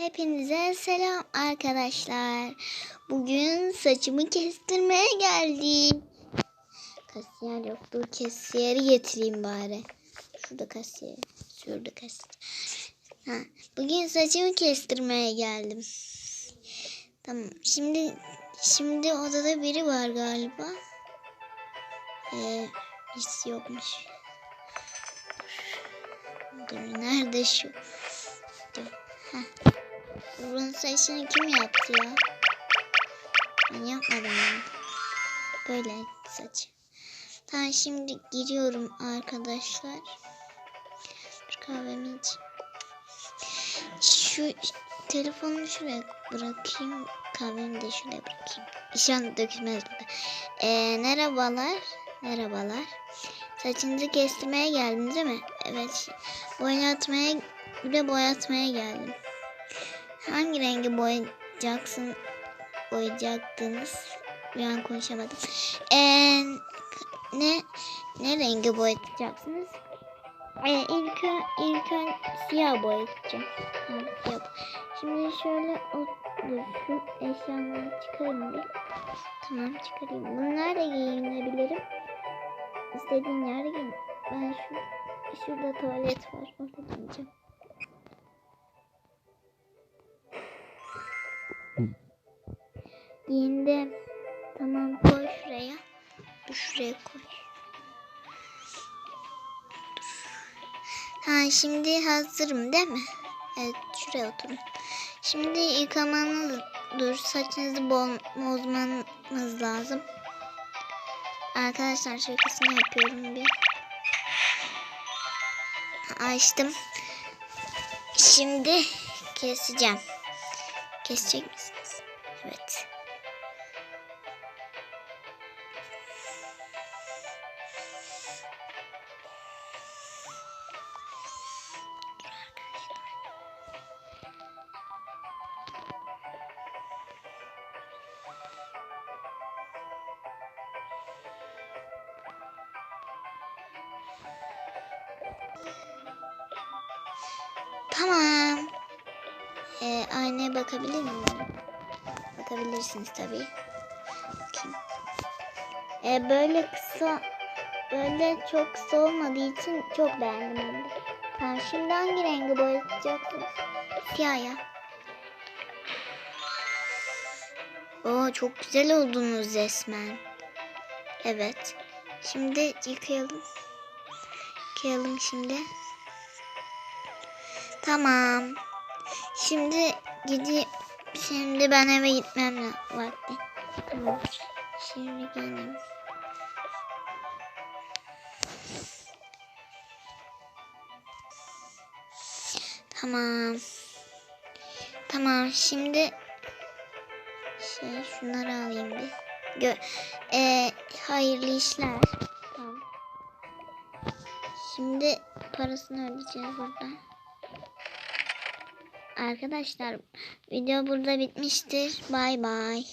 Hepinize selam arkadaşlar. Bugün saçımı kestirmeye geldik. Kasiyer yok. Dur kasiyeri getireyim bari. Şurada kasiyer. Şurada kasiyer. Ha, bugün saçımı kestirmeye geldim. Tamam. Şimdi şimdi odada biri var galiba. Ee, hiç yokmuş. Dur nerede şu? Bunun saçını kim yaptı ya? Ben yapmadım yani. Böyle saç. Tamam şimdi giriyorum arkadaşlar. Dur kahvemi iç. Şu telefonu şuraya bırakayım. Kahvemi de şuraya bırakayım. An dökülmez burada. Ee, merhabalar. Merhabalar. Saçınızı kestirmeye geldiniz değil mi? Evet. Boyatmaya, bir de boyatmaya geldim. Hangi rengi boyayacaksın? Boyayacaktınız. Bir an konuşamadım. Ee, ne ne rengi boyatacaksınız? Ee, ilk ilk siyah boyatacağım. Tamam, siyah. Şimdi şöyle o, dur, şu eşyaları çıkarayım bir. Tamam çıkarayım. Bunu nerede giyinebilirim? İstediğin yerde giyin. Ben şu şurada tuvalet var. Orada giyeceğim. Giyindim. Tamam koy şuraya. Dur şuraya koy. Ha şimdi hazırım değil mi? Evet şuraya oturun. Şimdi yıkamanız dur saçınızı bozmanız lazım. Arkadaşlar şakasını yapıyorum bir. Açtım. Şimdi keseceğim. Kesecek misiniz? Evet. Tamam. Ee, aynaya bakabilir miyim? Bakabilirsiniz tabii. Bakayım. Ee, böyle kısa, böyle çok kısa olmadığı için çok beğendim. Tamam, şimdi hangi rengi boyatacaksınız? Siyah ya. Oo, çok güzel oldunuz resmen. Evet. Şimdi yıkayalım. Yıkayalım şimdi. Tamam. Şimdi gidi şimdi ben eve gitmem vakti. Tamam. Şimdi gelin. Tamam. Tamam şimdi şey şunları alayım bir. Gö e, hayırlı işler. Tamam. Şimdi parasını ödeyeceğiz buradan. Arkadaşlar video burada bitmiştir. Bay bay.